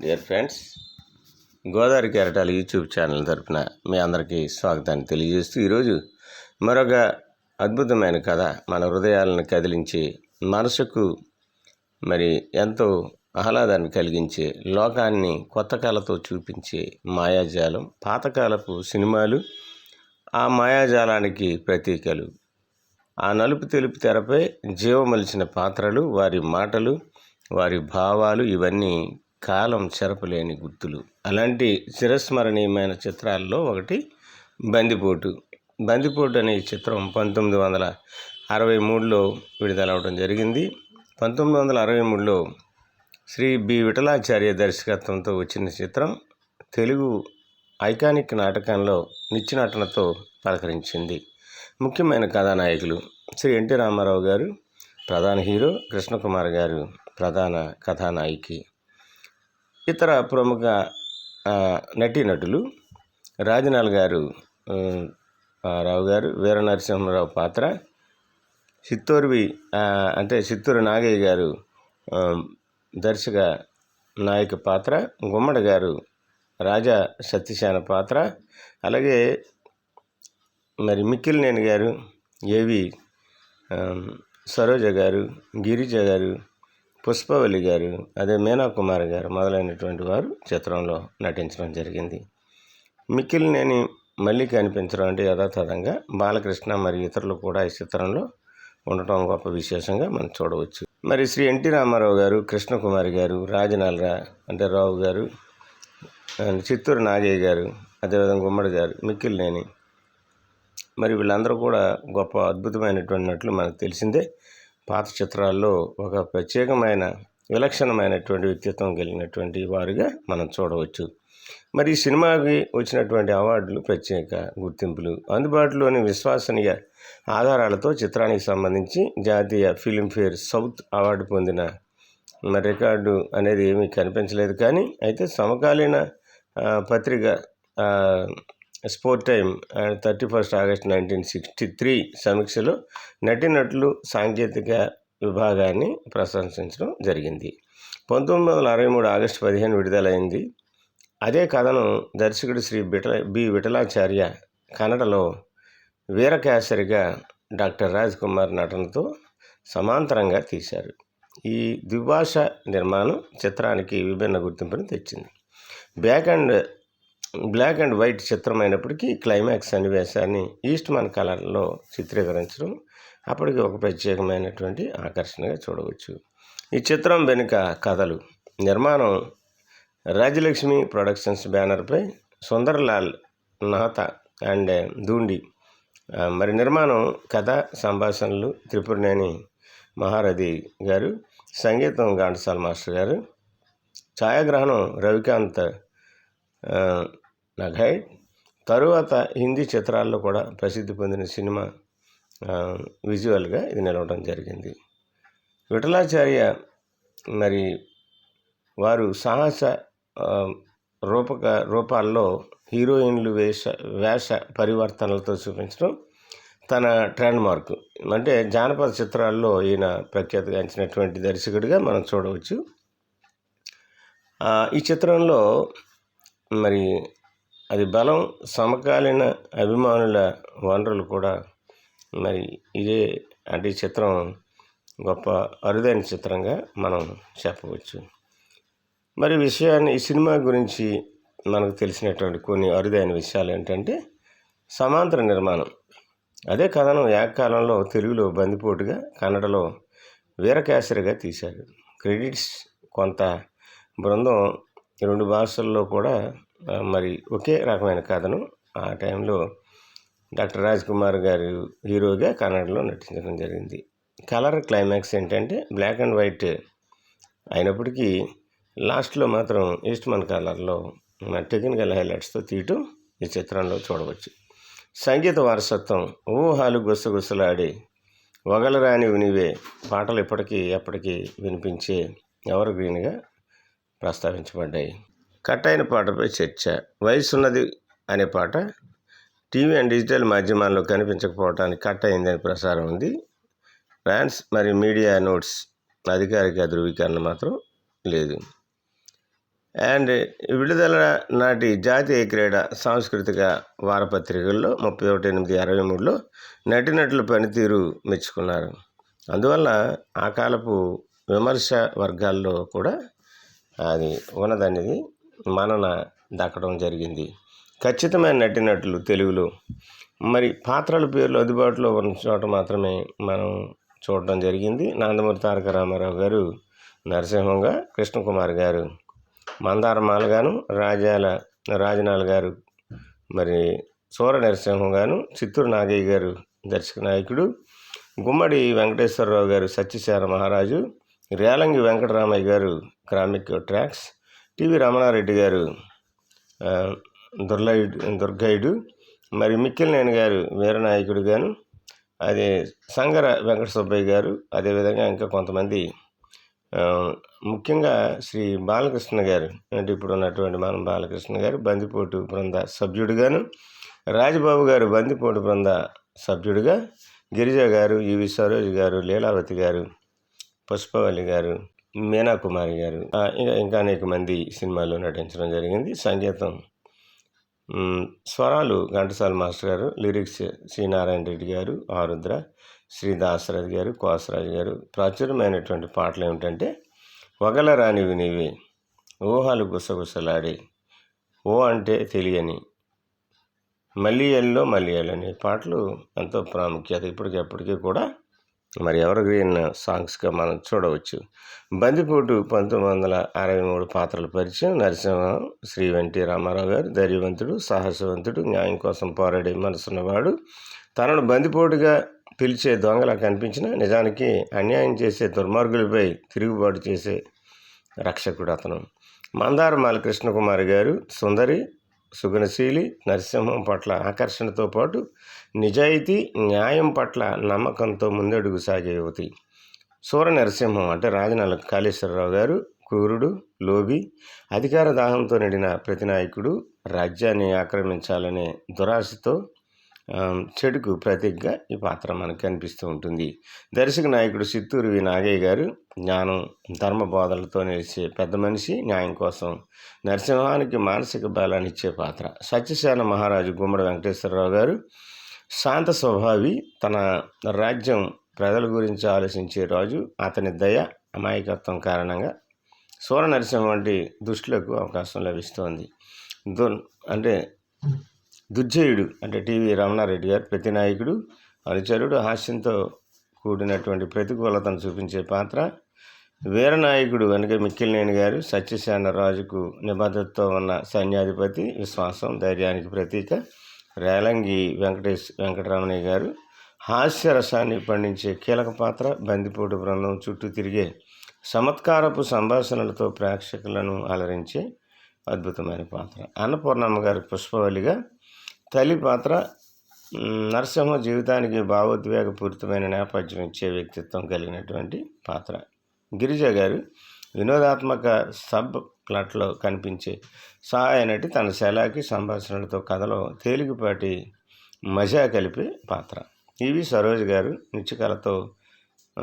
Dear friends Godavari కెరటాల YouTube channel తరఫున మీ అందరికీ స్వాగతాన్ని తెలియజేస్తూ ఈరోజు మరొక అద్భుతమైన కథ మన హృదయాలను కదిలించి మనసుకు మరి ఎంతో ఆహ్లాదాన్ని కలిగించే లోకాన్ని కొత్త కళతో చూపించే మాయాజాలం పాతకాలపు సినిమాలు ఆ మాయాజాలానికి ప్రతీకలు. ఆ నలుపు తెలుపు తెరపై జీవమలిచిన పాత్రలు వారి మాటలు వారి భావాలు ఇవన్నీ కాలం చెరపలేని గుర్తులు. అలాంటి చిరస్మరణీయమైన చిత్రాల్లో ఒకటి బందిపోటు. బందిపోటు అనే చిత్రం పంతొమ్మిది వందల అరవై మూడులో విడుదలవడం జరిగింది. పంతొమ్మిది వందల అరవై మూడులో శ్రీ బి. విఠలాచార్య దర్శకత్వంతో వచ్చిన చిత్రం తెలుగు ఐకానిక్ నాటకంలో నిత్యనటనతో పలకరించింది. ముఖ్యమైన కథానాయకులు శ్రీ ఎన్టీ రామారావు గారు ప్రధాన హీరో కృష్ణకుమార్ గారు ప్రధాన కథానాయికి ఇతర ప్రముఖ నటీనటులు రాజనాల్ గారు రావు గారు వీర నరసింహరావు పాత్ర చిత్తూరువి అంటే చిత్తూరు నాగయ్య గారు దర్శక నాయక పాత్ర గుమ్మడి గారు రాజా సత్యసేన పాత్ర అలాగే మరి మిక్కిలినేని గారు ఏవి సరోజ గారు గిరిజ గారు పుష్పవల్లి గారు అదే మీనా కుమార్ గారు మొదలైనటువంటి వారు చిత్రంలో నటించడం జరిగింది. మిక్కిలినేని మళ్ళీ కనిపించడం అంటే యథాతథంగా బాలకృష్ణ మరియు ఇతరులు కూడా ఈ చిత్రంలో ఉండటం గొప్ప విశేషంగా మనం చూడవచ్చు. మరి శ్రీ ఎన్టీ రామారావు గారు కృష్ణకుమారి గారు రాజనాలరా అంటే రావు గారు చిత్తూరు నాగయ్య గారు అదేవిధంగా గుమ్మడి గారు మిక్కిలినేని మరి వీళ్ళందరూ కూడా గొప్ప అద్భుతమైనటువంటి నటులు మనకు తెలిసిందే. పాత చిత్రాల్లో ఒక ప్రత్యేకమైన విలక్షణమైనటువంటి వ్యక్తిత్వం కలిగినటువంటి వారుగా మనం చూడవచ్చు. మరి ఈ సినిమాకి వచ్చినటువంటి అవార్డులు ప్రత్యేక గుర్తింపులు అందుబాటులోని విశ్వసనీయ ఆధారాలతో చిత్రానికి సంబంధించి జాతీయ ఫిలింఫేర్ సౌత్ అవార్డు పొందిన మరి రికార్డు అనేది ఏమీ కనిపించలేదు. కానీ అయితే సమకాలీన పత్రిక sport time thirty first August nineteen sixty three సమీక్షలో నటినట్లు సాంకేతిక విభాగాన్ని ప్రశంసించడం జరిగింది. పంతొమ్మిది వందల అరవై మూడు ఆగస్టు పదిహేను విడుదలైంది. అదే కథను దర్శకుడు శ్రీ బిటల బి విఠలాచార్య కన్నడలో వీరకేసరిగా డాక్టర్ రాజ్ కుమార్ నటనతో సమాంతరంగా తీశారు. ఈ ద్విభాష నిర్మాణం చిత్రానికి విభిన్న గుర్తింపును తెచ్చింది. Back and black and white చిత్రం అయినప్పటికీ క్లైమాక్స్ సన్నివేశాన్ని ఈస్ట్ మన్ కలర్లో చిత్రీకరించడం అప్పటికి ఒక ప్రత్యేకమైనటువంటి ఆకర్షణగా చూడవచ్చు. ఈ చిత్రం వెనుక కథలు. నిర్మాణం రాజలక్ష్మి ప్రొడక్షన్స్ బ్యానర్పై సుందర్లాల్ నాథ అండ్ దూండి మరి నిర్మాణం కథ సంభాషణలు త్రిపురనేని మహారథి గారు సంగీతం ఘంటసాల మాస్టర్ గారు ఛాయాగ్రహణం రవికాంత్ ఆ, తరువాత హిందీ చిత్రాల్లో కూడా ప్రసిద్ధి పొందిన సినిమా విజువల్గా ఇది నిలవడం జరిగింది. విఠలాచార్య మరి వారు సాహస రూపక రూపాల్లో హీరోయిన్లు వేష వేష పరివర్తనలతో చూపించడం తన ట్రెండ్ మార్క్. అంటే జానపద చిత్రాల్లో ఈయన ప్రఖ్యాతిగాంచినటువంటి దర్శకుడిగా మనం చూడవచ్చు. ఈ చిత్రంలో మరి అది బలం సమకాలీన అభిమానుల వనరులు కూడా. మరి ఇదే అంటే ఈ చిత్రం గొప్ప అరుదైన చిత్రంగా మనం చెప్పవచ్చు. మరి విషయాన్ని ఈ సినిమా గురించి మనకు తెలిసినటువంటి కొన్ని అరుదైన విషయాలు ఏంటంటే సమాంతర నిర్మాణం. అదే కథనం ఏకకాలంలో తెలుగులో బందిపోటుగా కన్నడలో వీరకేసరిగా తీశారు. క్రెడిట్స్ కొంత బృందం రెండు భాషల్లో కూడా మరి ఒకే రకమైన కథను ఆ టైంలో డాక్టర్ రాజ్ కుమార్ గారు హీరోగా కన్నడలో నటించడం జరిగింది. కలర్ క్లైమాక్స్ ఏంటంటే బ్లాక్ అండ్ వైట్ అయినప్పటికీ లాస్ట్లో మాత్రం ఈస్ట్మన్ కలర్లో టెక్నికల్ హైలైట్స్తో తీయటం ఈ చిత్రంలో చూడవచ్చు. సంగీత వారసత్వం ఊహాలు గుసగుసలాడి వగలరాని వినివే పాటలు ఇప్పటికీ ఎప్పటికీ వినిపించే ఎవరు గ్రీన్గా ప్రస్తావించబడ్డాయి. కట్ అయిన పాటపై చర్చ. వయసున్నది అనే పాట టీవీ అండ్ డిజిటల్ మాధ్యమాల్లో కనిపించకపోవటానికి కట్ అయిందని ప్రసారం ఉంది. ఫ్రాన్స్ మరియు మీడియా నోట్స్ అధికారిక ధృవీకరణ మాత్రం లేదు. అండ్ విడుదల నాటి జాతీయ క్రీడ సాంస్కృతిక వారపత్రికల్లో ముప్పై ఒకటి ఎనిమిది అరవై మూడులో నటినటుల పనితీరు మెచ్చుకున్నారు. అందువల్ల ఆ కాలపు విమర్శ వర్గాల్లో కూడా అది ఉన్నదనేది మనన దక్కడం జరిగింది. ఖచ్చితమైన నటినటులు తెలుగులో. మరి పాత్రల పేర్లు అందుబాటులో ఉన్న చోట మాత్రమే మనం చూడడం జరిగింది. నందమూరి తారక రామారావు గారు నరసింహంగా కృష్ణకుమార్ గారు మందారమాల గాను రాజాల రాజనాల్ గారు మరి సూర నరసింహం గాను చిత్తూరు నాగయ్య గారు దర్శక నాయకుడు గుమ్మడి వెంకటేశ్వరరావు గారు సత్యశార మహారాజు రేలంగి వెంకటరామయ్య గారు క్రామిక్ ట్రాక్స్ టివి రమణారెడ్డి గారు దుర్లయుడు దుర్గయుడు మరి మిక్కిలినేని గారు వీరనాయకుడు గాను అదే సంగర వెంకట సుబ్బయ్య గారు అదేవిధంగా ఇంకా కొంతమంది ముఖ్యంగా శ్రీ బాలకృష్ణ గారు అంటే ఇప్పుడు ఉన్నటువంటి మనం బాలకృష్ణ గారు బందిపోటు బృంద సభ్యుడిగాను రాజబాబు గారు బందిపోటు బృంద సభ్యుడిగా గిరిజ గారు ఈవి సరోజ్ గారు లీలావతి గారు పుష్పవల్లి గారు మీనా కుమారి గారు ఇంకా ఇంకా అనేక మంది సినిమాల్లో నటించడం జరిగింది. సంగీతం. స్వరాలు ఘంటసాల మాస్టర్ గారు లిరిక్స్ సి నారాయణ రెడ్డి గారు ఆరుద్ర శ్రీ దాసరాజు గారు కోసరాజు గారు. ప్రాచుర్యమైనటువంటి పాటలు ఏమిటంటే వగల రానివి నీవి ఊహలు గుసగుసలాడి ఓ అంటే తెలియని మల్లియల్లో మల్లియల్ అనే పాటలు ఎంతో ప్రాముఖ్యత ఇప్పటికెప్పటికీ కూడా మరి ఎవరు గ్రీన్ సాంగ్స్గా మనం చూడవచ్చు. బందిపోటు పంతొమ్మిది వందల అరవై మూడు పాత్రల పరిచయం నరసింహ శ్రీ వెంటి రామారావు గారు ధైర్యవంతుడు సాహసవంతుడు న్యాయం కోసం పోరాడే మనసున్నవాడు తనను బందిపోటుగా పిలిచే దొంగలా కనిపించిన నిజానికి అన్యాయం చేసే దుర్మార్గులపై తిరుగుబాటు చేసే రక్షకుడు అతను. మందారమాల కృష్ణకుమారి గారు సుందరి సుగుణశీలి నరసింహం పట్ల ఆకర్షణతో పాటు నిజాయితీ న్యాయం పట్ల నమ్మకంతో ముందడుగు సాగే యువతి. సూర నరసింహం అంటే రాజనాల కాళేశ్వరరావు గారు క్రూరుడు లోబి అధికార దాహంతో నిండిన ప్రతినాయకుడు రాజ్యాన్ని ఆక్రమించాలనే దురాశతో చెడుకు ప్రతీకగా ఈ పాత్ర మనకు కనిపిస్తూ ఉంటుంది. దర్శక నాయకుడు చిత్తూరు వి. నాగయ్య గారు జ్ఞానం ధర్మ బోధలతో నిలిచే పెద్ద మనిషి న్యాయం కోసం నరసింహానికి మానసిక బలాన్ని ఇచ్చే పాత్ర. సత్యసేన మహారాజు గుమ్మడి వెంకటేశ్వరరావు గారు శాంత స్వభావి తన రాజ్యం ప్రజల గురించి ఆలోచించే రాజు అతని దయ అమాయకత్వం కారణంగా సూర నరసింహ వంటి దుష్టులకు అవకాశం లభిస్తోంది. దున్ అంటే దుర్జయుడు అంటే టీవీ రమణారెడ్డి గారు ప్రతి నాయకుడు అనుచరుడు హాస్యంతో కూడినటువంటి ప్రతికూలతను చూపించే పాత్ర. వీరనాయకుడు వెనక మిక్కిలినేని గారు సత్యసేన రాజుకు నిబద్ధతతో ఉన్న సైన్యాధిపతి విశ్వాసం ధైర్యానికి ప్రతీక. రేలంగి వెంకటేష్ వెంకటరమణయ్య గారు హాస్యరసాన్ని పండించే కీలక పాత్ర. బందిపోటు బృందం చుట్టూ తిరిగే చమత్కారపు సంభాషణలతో ప్రేక్షకులను అలరించే అద్భుతమైన పాత్ర. అన్నపూర్ణమ్మ గారి పుష్పవల్లిగా తల్లి పాత్ర నరసింహ జీవితానికి భావోద్వేగపూరితమైన నేపథ్యం ఇచ్చే వ్యక్తిత్వం కలిగినటువంటి పాత్ర. గిరిజ గారు వినోదాత్మక సబ్ ప్లాట్లో కనిపించే సహాయ నటి తన శైలాకి సంభాషణలతో కథలో తేలికపాటి మజా కలిపే పాత్ర. ఈవి సరోజ్ గారు నిత్యకళతో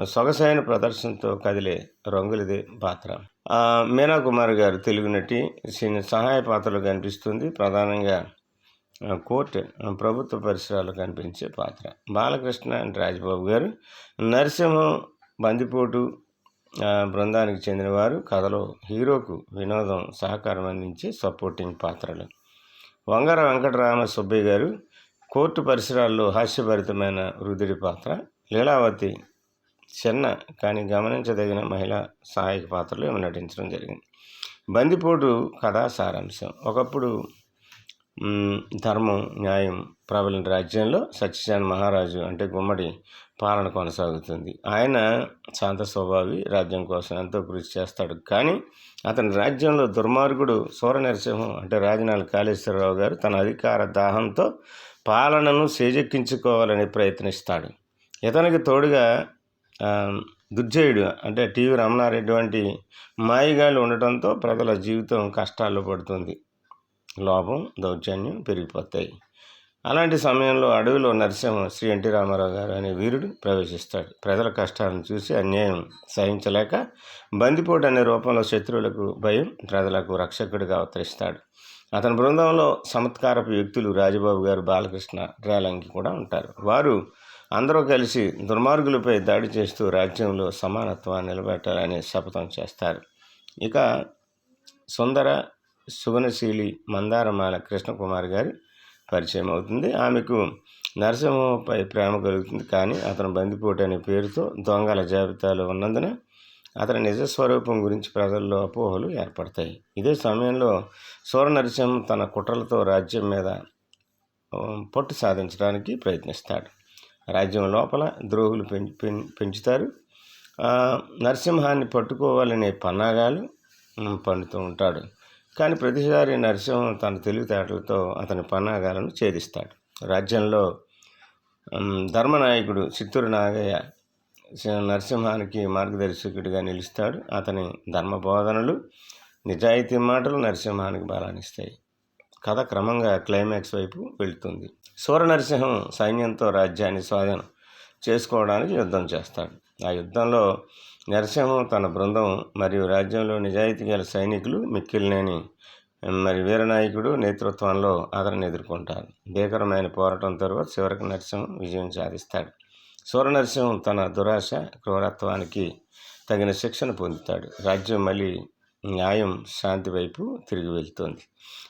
సొగసైన ప్రదర్శనతో కదిలే రంగులదే పాత్ర. ఆ, మీనా కుమార్ గారు తెలుగు నటి సహాయ పాత్రలో కనిపిస్తుంది. ప్రధానంగా కోర్టు ప్రభుత్వ పరిసరాలు కనిపించే పాత్ర. బాలకృష్ణ అండ్ రాజబాబు గారు నరసింహం బందిపోటు బృందానికి చెందినవారు. కథలో హీరోకు వినోదం సహకారం అందించే సపోర్టింగ్ పాత్రలు. వంగర వెంకటరామ సుబ్బయ్య గారు కోర్టు పరిసరాల్లో హాస్యభరితమైన రుదిరి పాత్ర. లీలావతి చిన్న కానీ గమనించదగిన మహిళా సహాయక పాత్రలు నటించడం జరిగింది. బందిపోటు కథా సారాంశం. ఒకప్పుడు ధర్మం న్యాయం ప్రబలిన రాజ్యంలో సత్యసేన మహారాజు అంటే గుమ్మడి పాలన కొనసాగుతుంది. ఆయన శాంత స్వభావి రాజ్యం కోసం ఎంతో కృషి చేస్తాడు. కానీ అతని రాజ్యంలో దుర్మార్గుడు సూర నరసింహం అంటే రాజనాల కాళేశ్వరరావు గారు తన అధికార దాహంతో పాలనను సేజెక్కించుకోవాలని ప్రయత్నిస్తాడు. ఇతనికి తోడుగా దుర్జయుడు అంటే టీవీ రమణారెడ్డి వంటి మాయగాళ్ళు ఉండటంతో ప్రజల జీవితం కష్టాల్లో పడుతుంది. లోపం దౌర్జన్యం పెరిగిపోతాయి. అలాంటి సమయంలో అడవిలో నరసింహ శ్రీ ఎన్టీ రామారావు గారు అనే వీరుడు ప్రవేశిస్తాడు. ప్రజల కష్టాలను చూసి అన్యాయం సహించలేక బందిపోటు అనే రూపంలో శత్రువులకు భయం ప్రజలకు రక్షకుడిగా అవతరిస్తాడు. అతని బృందంలో చమత్కారపు వ్యక్తులు రాజబాబు గారు బాలకృష్ణ రేలంకి కూడా ఉంటారు. వారు అందరూ కలిసి దుర్మార్గులపై దాడి చేస్తూ రాజ్యంలో సమానత్వాన్ని నిలబెట్టాలని శపథం చేస్తారు. ఇక సుందర సువనశీలి మందారమాల కృష్ణకుమార్ గారి పరిచయం అవుతుంది. ఆమెకు నరసింహపై ప్రేమ కలుగుతుంది. కానీ అతను బందిపోటు అనే పేరుతో దొంగల జాబితాలో ఉన్నందున అతని నిజ స్వరూపం గురించి ప్రజల్లో అపోహలు ఏర్పడతాయి. ఇదే సమయంలో సూర నరసింహం తన కుట్రలతో రాజ్యం మీద పట్టు సాధించడానికి ప్రయత్నిస్తాడు. రాజ్యం లోపల ద్రోహులు పెం- పెంచుతారు. నరసింహాన్ని పట్టుకోవాలనే పన్నాగాలు పండుతూ ఉంటాడు. కానీ ప్రతిసారి నరసింహం తన తెలివితేటలతో అతని పన్నాగాలను ఛేదిస్తాడు. రాజ్యంలో ధర్మనాయకుడు చిత్తూరు నాగయ్య నరసింహానికి మార్గదర్శకుడిగా నిలుస్తాడు. అతని ధర్మ బోధనలు నిజాయితీ మాటలు నరసింహానికి బలాన్నిస్తాయి. కథ క్రమంగా క్లైమాక్స్ వైపు వెళుతుంది. సూర నరసింహం సైన్యంతో రాజ్యాన్ని స్వాధీనం చేసుకోవడానికి యుద్ధం చేస్తాడు. ఆ యుద్ధంలో నరసింహం తన బృందం మరియు రాజ్యంలో నిజాయితీ గల సైనికులు మిక్కిలినేని మరి వీరనాయకుడు నేతృత్వంలో అతను ఎదుర్కొంటారు. భీకరమైన పోరాటం తర్వాత చివరికి నరసింహం విజయం సాధిస్తాడు. సూర నరసింహం తన దురాశ క్రూరత్వానికి తగిన శిక్షణ పొందుతాడు. రాజ్యం మళ్ళీ న్యాయం శాంతి వైపు తిరిగి వెళ్తుంది.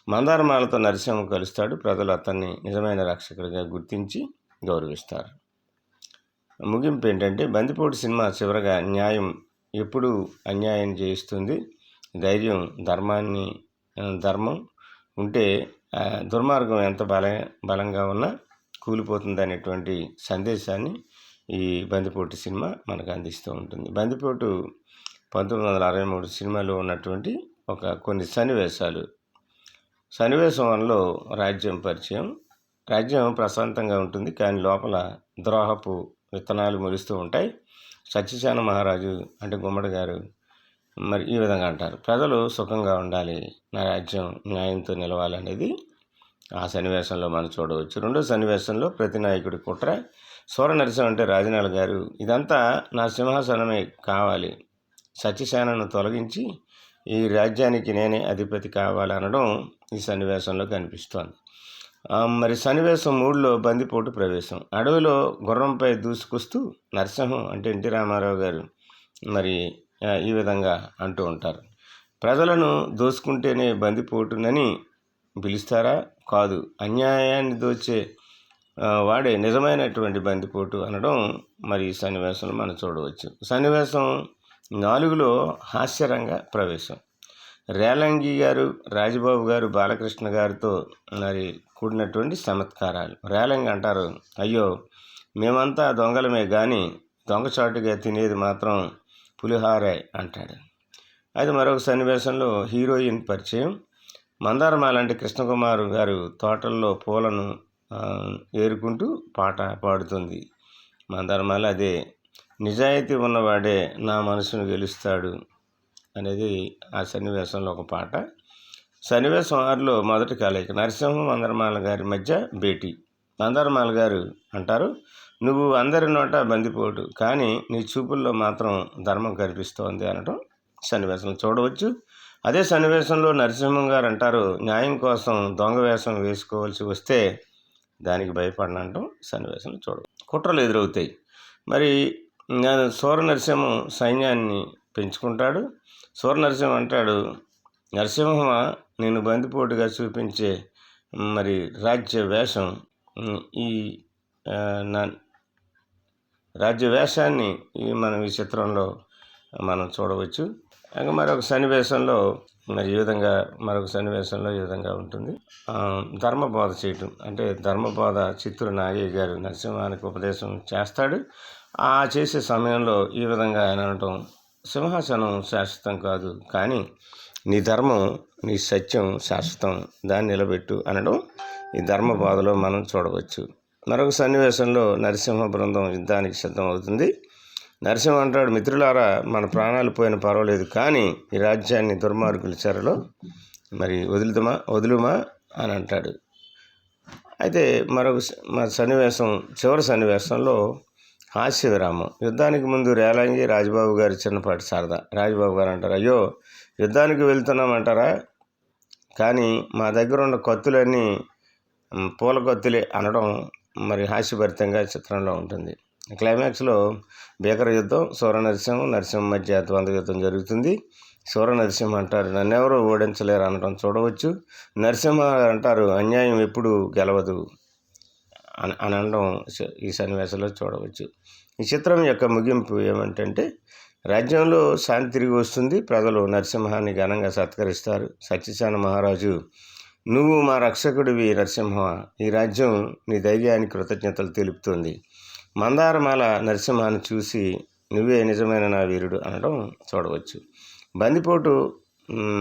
మందారమాలతో నరసింహం కలుస్తాడు. ప్రజలు అతన్ని నిజమైన రక్షకుడిగా గుర్తించి గౌరవిస్తారు. ముగింపు ఏంటంటే బందిపోటు సినిమా చివరగా న్యాయం ఎప్పుడు అన్యాయం చేయిస్తుంది. ధైర్యం ధర్మాన్ని ధర్మం ఉంటే దుర్మార్గం ఎంత బల బలంగా ఉన్నా కూలిపోతుంది అనేటువంటి సందేశాన్ని ఈ బందిపోటు సినిమా మనకు అందిస్తూ ఉంటుంది. బందిపోటు పంతొమ్మిది వందల అరవై మూడు సినిమాలో ఉన్నటువంటి ఒక కొన్ని సన్నివేశాలు. సన్నివేశం వనలో రాజ్యం పరిచయం. రాజ్యం ప్రశాంతంగా ఉంటుంది కానీ లోపల ద్రోహపు విత్తనాలు మొలుస్తూ ఉంటాయి. సత్యసేన మహారాజు అంటే గుమ్మడి గారు మరి ఈ విధంగా అంటారు. ప్రజలు సుఖంగా ఉండాలి నా రాజ్యం న్యాయంతో నిలవాలనేది ఆ సన్నివేశంలో మనం చూడవచ్చు. రెండో సన్నివేశంలో ప్రతి నాయకుడి కుట్ర. సూర నరసింహ అంటే రాజనాల గారు ఇదంతా నా సింహాసనమే కావాలి. సత్యసేనను తొలగించి ఈ రాజ్యానికి నేనే అధిపతి కావాలనడం ఈ సన్నివేశంలో కనిపిస్తోంది. మరి సన్నివేశం మూడులో బందిపోటు ప్రవేశం. అడవిలో గుర్రంపై దూసుకొస్తూ నరసింహం అంటే ఎన్టీ రామారావు గారు మరి ఈ విధంగా అంటూ ఉంటారు. ప్రజలను దోచుకుంటేనే బందిపోటునని పిలుస్తారా? కాదు. అన్యాయాన్ని దోచే వాడే నిజమైనటువంటి బందిపోటు అనడం మరి ఈ సన్నివేశంలో మనం చూడవచ్చు. సన్నివేశం నాలుగులో హాస్యరంగ ప్రవేశం. రేలంగి గారు రాజబాబు గారు బాలకృష్ణ గారితో మరి కూడినటువంటి చమత్కారాలు. రేలంగి అంటారు అయ్యో మేమంతా దొంగలమే కానీ దొంగచాటుగా తినేది మాత్రం పులిహారే అంటాడు. అది మరొక సన్నివేశంలో హీరోయిన్ పరిచయం. మందారమాలంటే కృష్ణకుమార్ గారు తోటల్లో పూలను ఏరుకుంటూ పాట పాడుతుంది. మందారమాల అదే నిజాయితీ ఉన్నవాడే నా మనసును గెలుస్తాడు. అనేది ఆ సన్నివేశంలో ఒక పాట. సన్నివేశం ఆరులో మొదటి కలయిక నరసింహం మందరమాల గారి మధ్య భేటీ. మందరమాల గారు అంటారు నువ్వు అందరి నోట బందిపోటు కానీ నీ చూపుల్లో మాత్రం ధర్మం కనిపిస్తోంది అనటం సన్నివేశం. చూడవచ్చు. అదే సన్నివేశంలో నరసింహం గారు అంటారు న్యాయం కోసం దొంగ వేషం వేసుకోవాల్సి వస్తే దానికి భయపడనంటాం సన్నివేశం చూడవచ్చు. కుట్రలు ఎదురవుతాయి. మరి నేను సూర నరసింహం సైన్యాన్ని పెంచుకుంటాడు. సూర నరసింహం అంటాడు నరసింహ నేను బందిపోటుగా చూపించే మరి రాజ్య వేషం ఈ రాజ్య వేషాన్ని ఈ మనం ఈ చిత్రంలో మనం చూడవచ్చు. ఇంకా మరొక సన్నివేశంలో మరి ఈ విధంగా మరొక సన్నివేశంలో ఈ విధంగా ఉంటుంది. ధర్మబోధ చేయటం అంటే ధర్మబోధ చిత్తూరు నాగయ్య గారు నరసింహానికి ఉపదేశం చేస్తాడు. ఆ చేసే సమయంలో ఈ విధంగా ఆయన అనటం సింహాసనం శాశ్వతం కాదు కానీ నీ ధర్మం నీ సత్యం శాశ్వతం. దాన్ని నిలబెట్టు అనడం ఈ ధర్మ బాధలో మనం చూడవచ్చు. మరొక సన్నివేశంలో నరసింహ బృందం యుద్ధానికి సిద్ధం అవుతుంది నరసింహ అంటాడు మిత్రులారా మన ప్రాణాలు పోయిన పర్వాలేదు కానీ ఈ రాజ్యాన్ని దుర్మార్గుల చెరలో మరి వదులుదమా? వదులుమా? అని అంటాడు. అయితే మరొక మా మన సన్నివేశం చివరి సన్నివేశంలో హాస్య యుద్ధానికి ముందు రేలంగి రాజబాబు గారి చిన్నపాటి సరదా రాజబాబు గారు అంటారు అయ్యో యుద్ధానికి వెళ్తున్నామంటారా? కానీ మా దగ్గర ఉన్న కత్తులన్నీ పూల కత్తులే అనడం మరి హాస్యభరితంగా చిత్రంలో ఉంటుంది. క్లైమాక్స్లో భీకర యుద్ధం సూర్య నరసింహం నరసింహ మధ్య ద్వంద్వ యుద్ధం జరుగుతుంది. సూర్య నరసింహ అంటారు నన్నెవరూ ఓడించలేరు అనడం చూడవచ్చు. నరసింహ అంటారు అన్యాయం ఎప్పుడు గెలవదు అని అనడం ఈ సన్నివేశంలో చూడవచ్చు. ఈ చిత్రం యొక్క ముగింపు ఏమంటే రాజ్యంలో శాంతి తిరిగి వస్తుంది. ప్రజలు నరసింహాన్ని ఘనంగా సత్కరిస్తారు. సత్యసేన మహారాజు నువ్వు మా రక్షకుడివి నరసింహ. ఈ రాజ్యం నీ ధైర్యానికి కృతజ్ఞతలు తెలుపుతుంది. మందారమాల నరసింహాన్ని చూసి నువ్వే నిజమైన నా వీరుడు అనడం చూడవచ్చు. బందిపోటు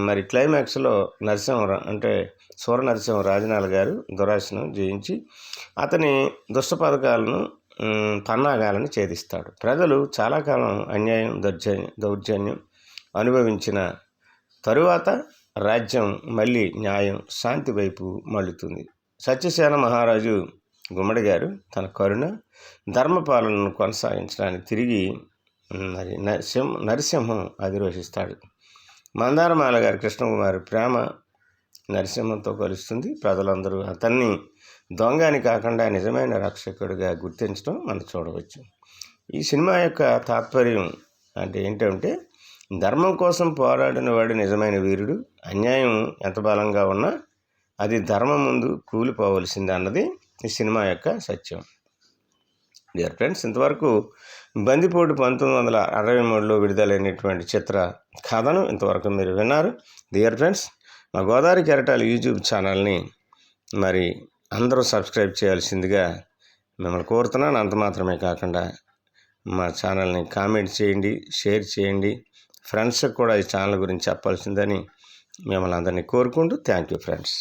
మరి క్లైమాక్స్లో నరసింహ అంటే సూర నరసింహ రాజనాల గారు దురాశను జయించి అతని దుష్ట పథకాలను పన్నాగాలను ఛేదిస్తాడు. ప్రజలు చాలా కాలం అన్యాయం దౌర్జన్యం దౌర్జన్యం అనుభవించిన తరువాత రాజ్యం మళ్ళీ న్యాయం శాంతి వైపు మళ్ళుతుంది. సత్యసేన మహారాజు గుమ్మడి గారు తన కరుణ ధర్మపాలనను కొనసాగించడానికి తిరిగి మరి నరసింహ నరసింహం అధిరోహిస్తాడు మందారమాల గారి కృష్ణకుమారి ప్రేమ నరసింహంతో కలుస్తుంది. ప్రజలందరూ అతన్ని దొంగ అని కాకుండా నిజమైన రక్షకుడిగా గుర్తించడం మనం చూడవచ్చు. ఈ సినిమా యొక్క తాత్పర్యం అంటే ఏంటంటే ధర్మం కోసం పోరాడిన వాడు నిజమైన వీరుడు అన్యాయం ఎంత బలంగా ఉన్నా అది ధర్మం ముందు కూలిపోవలసింది అన్నది ఈ సినిమా యొక్క సత్యం. డియర్ ఫ్రెండ్స్ ఇంతవరకు బందిపోటు పంతొమ్మిది వందల అరవై మూడులో విడుదలైనటువంటి చిత్ర కథను ఇంతవరకు మీరు విన్నారు. డియర్ ఫ్రెండ్స్ మా గోదావరి కెరటాల యూట్యూబ్ ఛానల్ని మరి అందరూ సబ్స్క్రైబ్ చేయాల్సిందిగా మిమ్మల్ని కోరుతున్నాను. అంత మాత్రమే కాకుండా మా ఛానల్ని కామెంట్ చేయండి షేర్ చేయండి. ఫ్రెండ్స్కి కూడా ఈ ఛానల్ గురించి చెప్పాల్సిందని మిమ్మల్ని అందరినీ కోరుకుంటూ థ్యాంక్ యూ ఫ్రెండ్స్.